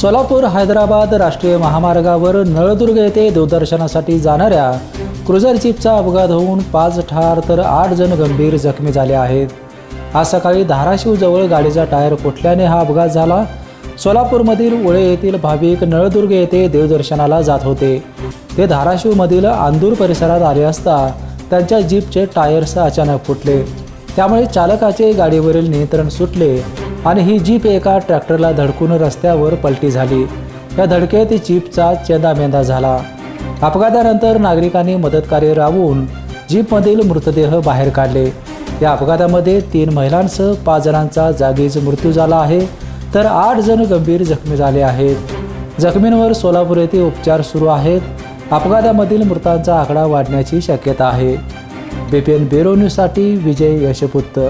सोलापूर हैदराबाद राष्ट्रीय महामार्गावर नळदुर्ग येथे दूरदर्शनासाठी जाणाऱ्या क्रुझर जीपचा अपघात होऊन पाच ठार तर आठ जण गंभीर जखमी झाले आहेत. आज सकाळी धाराशिवजवळ गाडीचा टायर फुटल्याने हा अपघात झाला. सोलापूरमधील उळे येथील भाविक नळदुर्ग येथे देवदर्शनाला जात होते. ते धाराशिवमधील आंदूर परिसरात आले असता त्यांच्या जीपचे टायर्स अचानक फुटले. त्यामुळे चालकाचे गाडीवरील नियंत्रण सुटले. आणि ही जीप एका ट्रॅक्टरला धडकून रस्त्यावर पलटी झाली. या धडकेत जीपचा चेंदामेंदा झाला. अपघातानंतर नागरिकांनी मदतकार्य राबवून जीपमधील मृतदेह बाहेर काढले. या अपघातामध्ये तीन महिलांसह पाच जणांचा जागीच मृत्यू झाला आहे तर आठ जण गंभीर जखमी झाले आहेत. जखमींवर सोलापूर येथे उपचार सुरू आहेत. अपघातामधील मृतांचा आकडा वाढण्याची शक्यता आहे. बीपीएन ब्युरो न्यूजसाठी विजय यशपुत्त.